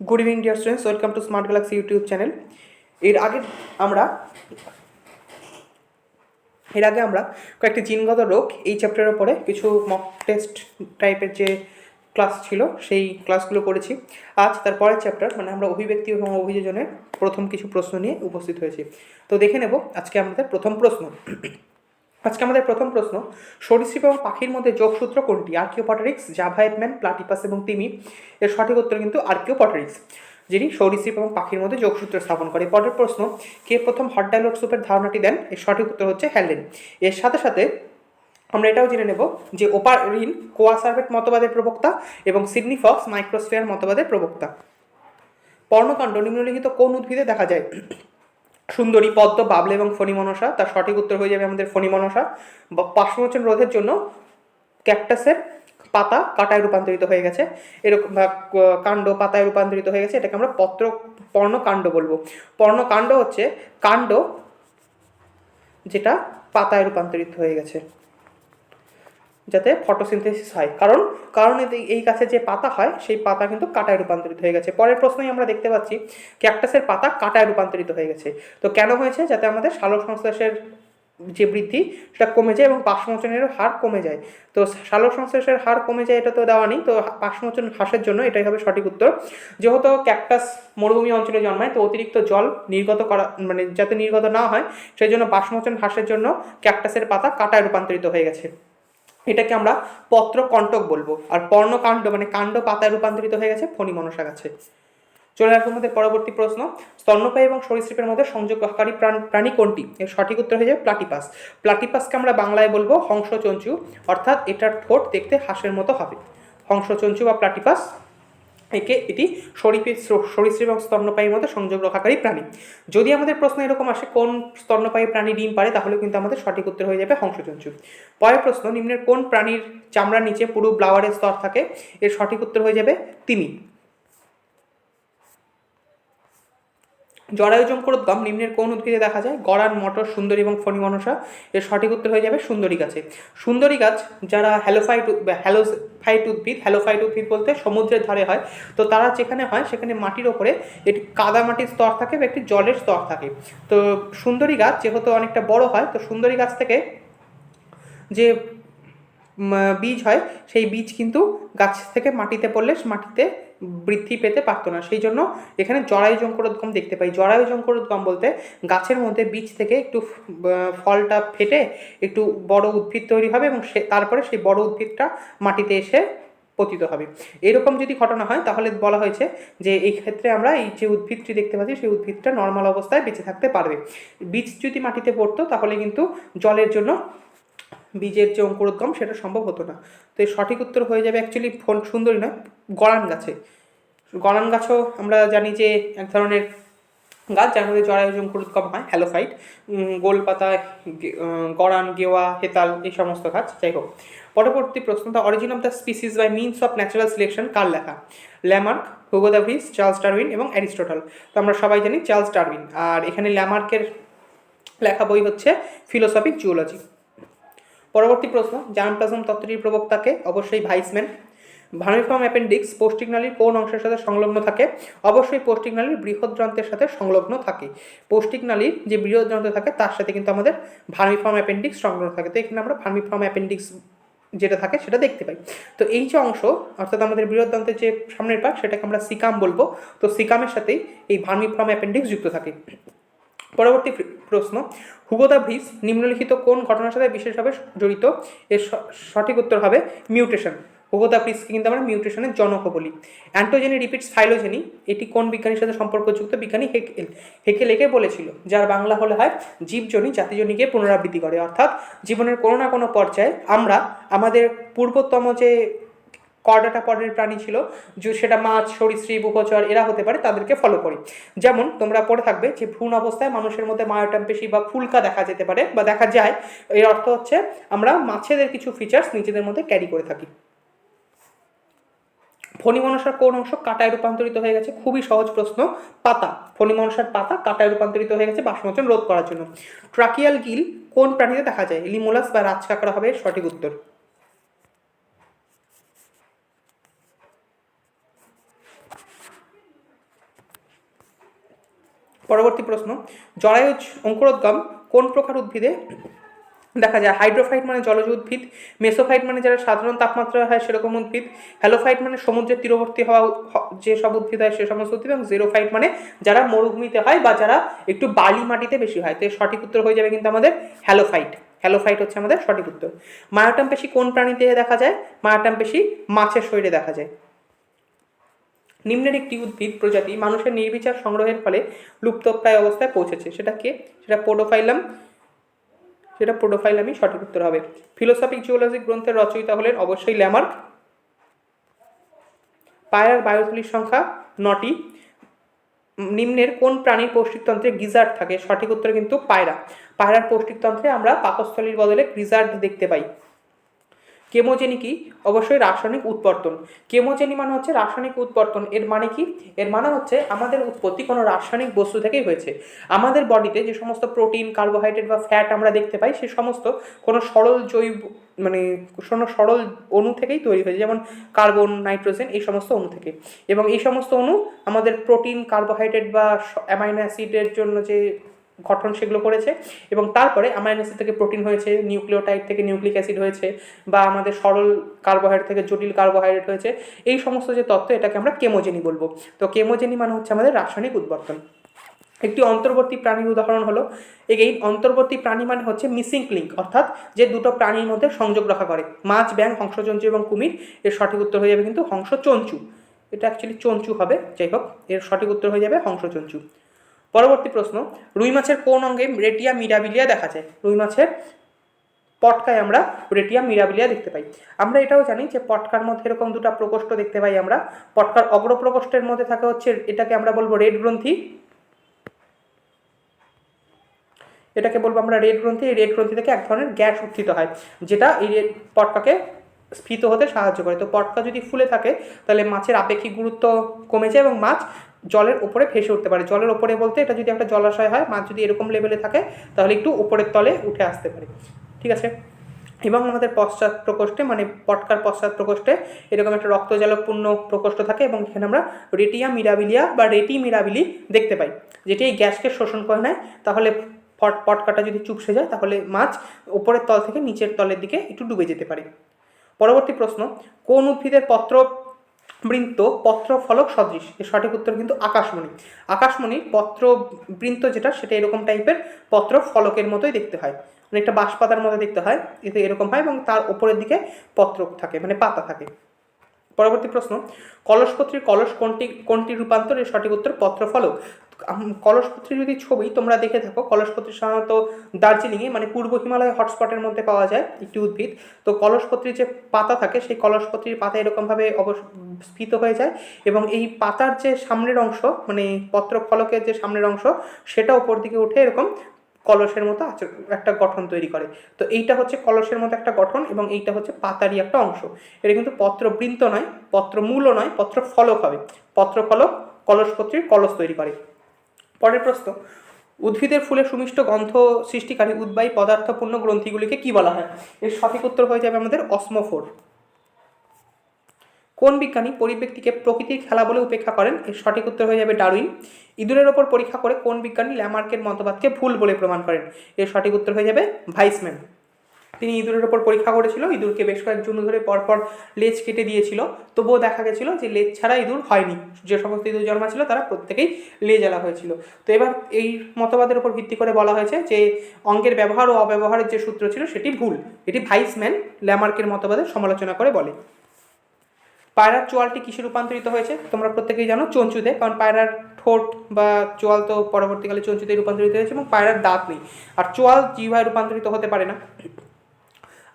Good evening dear students welcome to smart galaxy YouTube channel এর আগে আমরা, এর আগে আমরা কয়েকটি জিনগত রোগ এই চ্যাপ্টারের উপরে কিছু মক টেস্ট টাইপের যে ক্লাস ছিল, সেই ক্লাসগুলো করেছি। আজ তার পরের চ্যাপ্টার মানে আমরা অভিব্যক্তি এবং অভিযোজনের প্রথম কিছু প্রশ্ন নিয়ে উপস্থিত হয়েছি। তো দেখে নেব আজকে আমাদের প্রথম প্রশ্ন। আজকে আমাদের প্রথম প্রশ্ন, সরীসৃপ এবং পাখির মধ্যে যোগসূত্র কোনটি? আর্কিওপটারিক্স জাভাইটম্যান প্লাটিপাস এবং তিমি। এর সঠিক উত্তর কিন্তু আর্কিওপটারিক্স যিনি সরীসৃপ এবং পাখির মধ্যে যোগসূত্র স্থাপন করে। পরের প্রশ্ন, কে প্রথম হট ডাইলট সুপের ধারণাটি দেন? এর সঠিক উত্তর হচ্ছে হ্যালেন এর সাথে সাথে আমরা এটাও জেনে নেব যে ওপারিন কোয়াসার্ভেট মতবাদের প্রবক্তা এবং সিডনি ফক্স মাইক্রোস্ফিয়ার মতবাদের প্রবক্তা। পর্ণকাণ্ড, নিম্নলিখিত কোন উদ্ভিদে দেখা যায়? সুন্দরী, পদ্ম, বাবলে এবং ফণি মনসা। তার সঠিক উত্তর হয়ে যাবে আমাদের ফণিমনসা বা পার্শ্বমোচন রোধের জন্য ক্যাকটাসের পাতা কাটায় রূপান্তরিত হয়ে গেছে। এরকম কাণ্ড পাতায় রূপান্তরিত হয়ে গেছে। এটাকে আমরা পত্র, পর্ণকাণ্ড বলব। পর্ণকাণ্ড হচ্ছে কাণ্ড যেটা পাতায় রূপান্তরিত হয়ে গেছে। যাতে ফটোসিনথেসিস হয়। কারণ কারণ এই গাছে যে পাতা হয়, সেই পাতা কিন্তু কাটায় রূপান্তরিত হয়ে গেছে। পরের প্রশ্নেই আমরা দেখতে পাচ্ছি ক্যাকটাসের পাতা কাটায় রূপান্তরিত হয়ে গেছে। তো কেন হয়েছে? যাতে আমাদের সালোক সংশ্লেষের যে বৃদ্ধি, সেটা কমে যায় এবং পার্শ্বমোচনের হার কমে যায়। তো সালোক সংশ্লেষের হার কমে যায় এটা তো দেওয়া নেই। তো পার্শ্বমোচন হ্রাসের জন্য এটাই হবে সঠিক উত্তর। যেহেতু ক্যাকটাস মরুভূমি অঞ্চলে জন্মায়, তো অতিরিক্ত জল নির্গত করা মানে যাতে নির্গত না হয়, সেই জন্য পার্শ্বমোচন হ্রাসের জন্য ক্যাকটাসের পাতা কাটায় রূপান্তরিত হয়ে গেছে। এটাকে আমরা পত্র কণ্টক বলব। আর পর্ণকাণ্ড মানে কাণ্ড পাতায় রূপান্তরিত হয়ে গেছে ফণি মনসা গাছে। চলে আসব আমাদের পরবর্তী প্রশ্ন। স্তন্যপায়ী এবং সরীসৃপের মধ্যে সংযোগকারী প্রাণ প্রাণী কোনটি? এর সঠিক উত্তর হয়ে যাবে প্লাটিপাস। প্লাটিপাসকে আমরা বাংলায় বলব হংসচঞ্চু। অর্থাৎ এটার ঠোঁট দেখতে হাঁসের মতো হবে। হংসচঞ্চু বা প্লাটিপাস। একে এটি সরীপে সরীসৃপ এবং স্তন্যপায়ীর মধ্যে সংযোগ রক্ষাকারী প্রাণী। যদি আমাদের প্রশ্ন এরকম আসে, কোন স্তন্যপায়ী প্রাণী ডিম পারে, তাহলে কিন্তু আমাদের সঠিক উত্তর হয়ে যাবে হংসচঞ্চু। পরের প্রশ্ন, নিম্নের কোন প্রাণীর চামড়ার নিচে পুরো ব্লাওয়ারের স্তর থাকে? এর সঠিক উত্তর হয়ে যাবে তিমি। জরায়ুজঙ্করোদ্গম নিম্নের কোন উদ্ভিদে দেখা যায়? গড়ান মটর, সুন্দরী এবং ফণিমনসা এর সঠিক উত্তর হয়ে যাবে সুন্দরী গাছে। সুন্দরী গাছ যারা হ্যালোফাইট হ্যালোফাইট উদ্ভিদ হ্যালোফাইট উদ্ভিদ বলতে সমুদ্রের ধারে হয়, তো তারা যেখানে হয় সেখানে মাটির ওপরে একটি কাদা মাটির স্তর থাকে বা একটি জলের স্তর থাকে। তো সুন্দরী গাছ যেহেতু অনেকটা বড় হয়, তো সুন্দরী গাছ থেকে যে বীজ হয়, সেই বীজ কিন্তু গাছ থেকে মাটিতে পড়লে মাটিতে বৃদ্ধি পেতে পারতো না। সেই জন্য এখানে জরায়ু জঙ্করোদ্গম দেখতে পাই। জরায়ু জঙ্করোদ্গম বলতে গাছের মধ্যে বীজ থেকে একটু ফলটা ফেটে একটু বড় উদ্ভিদ তৈরি হবে এবং সে, তারপরে সেই বড় উদ্ভিদটা মাটিতে এসে পতিত হবে। এরকম যদি ঘটনা হয়, তাহলে বলা হয়েছে যে এই ক্ষেত্রে আমরা এই যে উদ্ভিদটি দেখতে পাচ্ছি, সেই উদ্ভিদটা নর্মাল অবস্থায় বেঁচে থাকতে পারবে। বীজ যদি মাটিতে পড়তো, তাহলে কিন্তু জলের জন্য বীজের যে অঙ্কুরোদ্গম সেটা সম্ভব হতো না। তো এর সঠিক উত্তর হয়ে যাবে অ্যাকচুয়ালি ফোন সুন্দরী নয় গড়ান গাছে। গড়ান গাছও আমরা জানি যে এক ধরনের গাছ যার মধ্যে জরায়ু অঙ্কুরোদ্গম হয় হ্যালোফাইট উম, গোল পাতা গড়ান গেওয়া হেতাল এই সমস্ত গাছ। যাই হোক পরবর্তী প্রশ্ন the origin of the species by means of natural selection কার লেখা? Lamarck Hugo de Vries Charles Darwin এবং অ্যারিস্টোটল। তো আমরা সবাই জানি চার্লস ডারউইন। আর এখানে ল্যামার্কের লেখা বই হচ্ছে ফিলোসফিক জুওলজি। পরবর্তী প্রশ্ন জার্মপ্লাজম তত্ত্বটির প্রবক্তাকে অবশ্যই ভাইসম্যান ভার্মিফর্ম অ্যাপেন্ডিক্স পৌষ্টিক নালীর কোন অংশের সাথে সংলগ্ন থাকে? অবশ্যই পৌষ্টিক নালীর বৃহৎ যন্ত্রের সাথে সংলগ্ন থাকে। পৌষ্টিক নালীর যে বৃহৎ যন্ত্র থাকে, তার সাথে কিন্তু আমাদের ভার্মিফর্ম অ্যাপেন্ডিক্স সংলগ্ন থাকে। তো এখানে আমরা ভার্মিফর্ম অ্যাপেন্ডিক্স যেটা থাকে, সেটা দেখতে পাই। তো এই যে অংশ, অর্থাৎ আমাদের বৃহৎ যন্ত্রের যে সামনের পার্ট সেটাকে আমরা সিকাম বলব। তো সিকামের সাথেই এই ভার্মিফর্ম অ্যাপেন্ডিক্স যুক্ত থাকে। পরবর্তী প্রশ্ন, হুগোদা ভ্রিস নিম্নলিখিত কোন ঘটনার সাথে বিশেষভাবে জড়িত? এর সঠিক উত্তর হবে মিউটেশন। হুগোদা ভ্রিসকে কিন্তু আমরা মিউটেশনের জনকও বলি। অ্যান্টোজেনি রিপিটস ফাইলোজেনি এটি কোন বিজ্ঞানীর সাথে সম্পর্কযুক্ত? বিজ্ঞানী হেকেল হেকেল একে বলেছিল, যার বাংলা হলে হয় জীবজনী জাতিজনীকে পুনরাবৃত্তি করে। অর্থাৎ জীবনের কোনো না কোনো পর্যায়ে আমরা, আমাদের পূর্বতম যে কর্ডাটা পরের প্রাণী ছিল, যে সেটা মাছ, সরীসৃপ উপচর এরা হতে পারে, তাদেরকে ফলো করি। যেমন তোমরা পড়ে থাকবে যে ভ্রূণ অবস্থায় মানুষের মধ্যে মায়োটাম পেশি বা ফুলকা দেখা যেতে পারে বা দেখা যায়। এর অর্থ হচ্ছে আমরা মাছেদের কিছু ফিচার্স নিজেদের মধ্যে ক্যারি করে থাকি। ফণিমনসার কোন অংশ কাটায় রূপান্তরিত হয়ে গেছে? খুবই সহজ প্রশ্ন, পাতা। ফণিমনসার পাতা কাটায় রূপান্তরিত হয়ে গেছে বাষ্পমোচন রোধ করার জন্য। ট্রাকিয়াল গিল কোন প্রাণীতে দেখা যায়? লিমোলাস বা রাজকাকড়া হবে সঠিক উত্তর। পরবর্তী প্রশ্ন জরায়ুজ অঙ্কুরোদ্গম কোন প্রকার উদ্ভিদে দেখা যায়? হাইড্রোফাইট মানে জলজ উদ্ভিদ, মেসোফাইট মানে যারা সাধারণ তাপমাত্রা হয় সেরকম উদ্ভিদ, হ্যালোফাইট মানে সমুদ্রের তীরবর্তী হওয়া যে সব উদ্ভিদ হয় সে সমস্ত উদ্ভিদ, এবং জেরোফাইট মানে যারা মরুভূমিতে হয় বা যারা একটু বালি মাটিতে বেশি হয়। তো এর সঠিক উত্তর হয়ে যাবে কিন্তু আমাদের হ্যালোফাইট। হ্যালোফাইট হচ্ছে আমাদের সঠিক উত্তর। মায়োটাম পেশি কোন প্রাণীতে দেখা যায়? মায়োটাম পেশি মাছের শরীরে দেখা যায়। নিম্নের একটি উদ্ভিদ প্রজাতি মানুষের নির্বিচার সংগ্রহের ফলে লুপ্তপ্রায় অবস্থায় পৌঁছেছে। সেটা কে? সেটা পোডোফাইলাম সেটা পোডোফাইলামই সঠিক উত্তর হবে। ফিলোসফিক জিওলজি গ্রন্থের রচয়িতা হলেন অবশ্যই ল্যামার্ক। পায়রার বায়ুথলির সংখ্যা নটি। নিম্নের কোন প্রাণীর পৌষ্টিকতন্ত্রে গিজার্ড থাকে? সঠিক উত্তর কিন্তু পায়রা। পায়রার পৌষ্টিকতন্ত্রে আমরা পাকস্থলীর বদলে গিজার্ড দেখতে পাই। কেমোজেনি কি? অবশ্যই রাসায়নিক উৎপর্তন। কেমোজেনি মানে হচ্ছে রাসায়নিক উৎপর্তন। এর মানে কি? এর মানে হচ্ছে আমাদের উৎপত্তি কোনো রাসায়নিক বস্তু থেকেই হয়েছে। আমাদের বডিতে যে সমস্ত প্রোটিন, কার্বোহাইড্রেট বা ফ্যাট আমরা দেখতে পাই, সে সমস্ত কোনো সরল জৈব মানে কোনো সরল অণু থেকেই তৈরি হয়েছে, যেমন কার্বন, নাইট্রোজেন, এই সমস্ত অণু থেকে। এবং এই সমস্ত অণু আমাদের প্রোটিন, কার্বোহাইড্রেট বা অ্যামাইনো অ্যাসিডের জন্য যে গঠন সেগুলো করেছে এবং তারপরে অ্যামাইনো অ্যাসিড থেকে প্রোটিন হয়েছে, নিউক্লিওটাইড থেকে নিউক্লিক অ্যাসিড হয়েছে বা আমাদের সরল কার্বোহাইড্রেট থেকে জটিল কার্বোহাইড্রেট হয়েছে। এই সমস্ত যে তত্ত্ব এটাকে আমরা কেমোজেনি বলব। তো কেমোজেনি মানে হচ্ছে আমাদের রাসায়নিক উদ্বর্তন একটি অন্তর্বর্তী প্রাণীর উদাহরণ হলো এগেইন অন্তর্বর্তী প্রাণী মানে হচ্ছে মিসিং লিঙ্ক অর্থাৎ যে দুটো প্রাণীর মধ্যে সংযোগ রক্ষা করে। মাছ ব্যাং হংসচঞ্চু এবং কুমির, এর সঠিক উত্তর হয়ে যাবে কিন্তু হংসচঞ্চু এটা অ্যাকচুয়ালি চঞ্চু হবে, যাই হোক, এর সঠিক উত্তর হয়ে যাবে হংসচঞ্চু পরবর্তী প্রশ্ন, রুই মাছের কোন অঙ্গে রেটিয়া মিরাবিলিয়া দেখা যায় রুই মাছের পটকায় আমরা রেটিয়া মিরাবিলিয়া দেখতে পাই। আমরা এটাও জানি যে পটকার মধ্যে এরকম দুটো প্রকোষ্ঠ দেখতে পাই আমরা। পটকার অগ্রপ্রকোষ্ঠের মধ্যে থাকে হচ্ছে, এটাকে আমরা বলব রেড গ্রন্থি। এটাকে বলব আমরা রেড গ্রন্থি। এই রেড গ্রন্থি থেকে এক ধরনের গ্যাস উত্থিত হয়, যেটা এই রেড পটকাকে স্ফীত হতে সাহায্য করে। তো পটকা যদি ফুলে থাকে, তাহলে মাছের আপেক্ষিক গুরুত্ব কমে যায় এবং মাছ জলের ওপরে ভেসে উঠতে পারে। জলের ওপরে বলতে এটা যদি একটা জলাশয় হয়, মাছ যদি এরকম লেভেলে থাকে, তাহলে একটু উপরের তলে উঠে আসতে পারে। ঠিক আছে? এবং আমাদের পশ্চাৎ প্রকোষ্ঠে মানে পটকার পশ্চাৎ প্রকোষ্ঠে এরকম একটা রক্তজালকপূর্ণ প্রকোষ্ঠ থাকে এবং এখানে আমরা রেটিয়া মিরাবিলিয়া বা রেটি মিরাবিলি দেখতে পাই। যেটি এই গ্যাসকে শোষণ করে নেয়। তাহলে পট, পটকাটা যদি চুপসে যায়, তাহলে মাছ উপরের তল থেকে নিচের তলের দিকে একটু ডুবে যেতে পারে। পরবর্তী প্রশ্ন, কোন উদ্ভিদের পত্র বৃন্ত পত্র ফলক সদৃশ। এর সঠিক উত্তর কিন্তু আকাশমণি। আকাশমণি পত্র বৃন্ত যেটা, সেটা এরকম টাইপের পত্র ফলকের মতোই দেখতে হয়। অনেকটা বাঁশপাতার মতো দেখতে হয়, এতে এরকম হয় এবং তার উপরের দিকে পত্র থাকে মানে পাতা থাকে। পরবর্তী প্রশ্ন কলসপত্রীর কলস কোনটি কোনটি রূপান্তর? এর সঠিক উত্তর পত্রফলক কলসপত্রীর যদি ছবি তোমরা দেখে থাকো, কলসপত্রী সাধারণত দার্জিলিংয়ে মানে পূর্ব হিমালয় হটস্পটের মধ্যে পাওয়া যায় একটি উদ্ভিদ। তো কলসপত্রীর যে পাতা থাকে, সেই কলসপত্রীর পাতা এরকমভাবে অবশ স্ফীত হয়ে যায় এবং এই পাতার যে সামনের অংশ মানে পত্র ফলকের যে সামনের অংশ, সেটা ওপর দিকে উঠে এরকম কলসের মতো একটা গঠন তৈরি করে। তো এইটা হচ্ছে কলসের মতো একটা গঠন এবং এইটা হচ্ছে পাতারই একটা অংশ। এটা কিন্তু পত্রবৃন্ত নয়, পত্রমূলও নয় পত্র ফলক হবে। পত্র ফলক কলসপত্রীর কলস তৈরি করে। পরের প্রশ্ন, উদ্ভিদের ফুলে সুমিষ্ট গন্ধ সৃষ্টিকারী উদ্বায়ী পদার্থপূর্ণ গ্রন্থিগুলিকে কি বলা হয়? এর সঠিক উত্তর হয়ে যাবে আমাদের অসমোফোর। কোন বিজ্ঞানী পরিব্যক্তিকে প্রকৃতির খেলা বলে উপেক্ষা করেন? এর সঠিক উত্তর হয়ে যাবে ডারুইন ইঁদুরের ওপর পরীক্ষা করে কোন বিজ্ঞানী ল্যামার্কের মতবাদকে ভুল বলে প্রমাণ করেন? এর সঠিক উত্তর হয়ে যাবে ভাইসম্যান। তিনি ইঁদুরের ওপর পরীক্ষা করেছিল, ইঁদুরকে বেশ কয়েক জন্য ধরে পরপর লেজ কেটে দিয়েছিল। তবুও দেখা গেছিল যে লেজ ছাড়া ইঁদুর হয়নি। যে সমস্ত ইঁদুর জন্মাছিল, তারা প্রত্যেকেই লেজ আলা হয়েছিল। তো এবার এই মতবাদের উপর ভিত্তি করে বলা হয়েছে যে অঙ্গের ব্যবহার ও অব্যবহারের যে সূত্র ছিল, সেটি ভুল। এটি ভাইসম্যান ল্যামার্কের মতবাদের সমালোচনা করে বলে। পায়রার চোয়ালটি কিসে রূপান্তরিত হয়েছে? তোমরা প্রত্যেকেই জানো চঞ্চুতে, কারণ পায়রার ঠোঁট বা চোয়াল তো পরবর্তীকালে চঞ্চুতে রূপান্তরিত হয়েছে এবং পায়রার দাঁত নেই। আর চোয়াল জিভায় রূপান্তরিত হতে পারে না।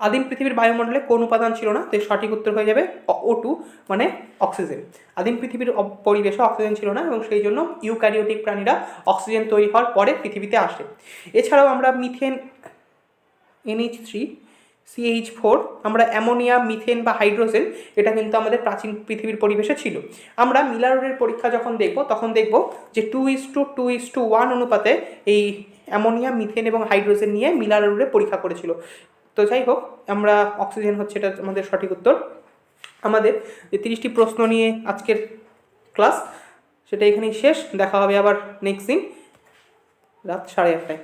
আদিম পৃথিবীর বায়ুমণ্ডলে কোন উপাদান ছিল না তো সঠিক উত্তর হয়ে যাবে ও টু মানে অক্সিজেন। আদিম পৃথিবীর পরিবেশে অক্সিজেন ছিল না এবং সেই জন্য ইউক্যারিওটিক প্রাণীরা অক্সিজেন তৈরি হওয়ার পরে পৃথিবীতে আসে। এছাড়াও আমরা methane NH three CH four আমরা অ্যামোনিয়া, মিথেন বা হাইড্রোজেন, এটা কিন্তু আমাদের প্রাচীন পৃথিবীর পরিবেশে ছিল। আমরা মিলারোডের পরীক্ষা যখন দেখব, তখন দেখব যে two is to two is to one অনুপাতে এই অ্যামোনিয়া, মিথেন এবং হাইড্রোজেন নিয়ে মিলার মিলারোডে পরীক্ষা করেছিল। তো যাই হোক, আমরা অক্সিজেন হচ্ছে এটা আমাদের সঠিক উত্তর। আমাদের যে তিরিশটি প্রশ্ন নিয়ে আজকের ক্লাস, সেটা এখানেই শেষ। দেখা হবে আবার নেক্সট দিন রাত সাড়ে আটটায়।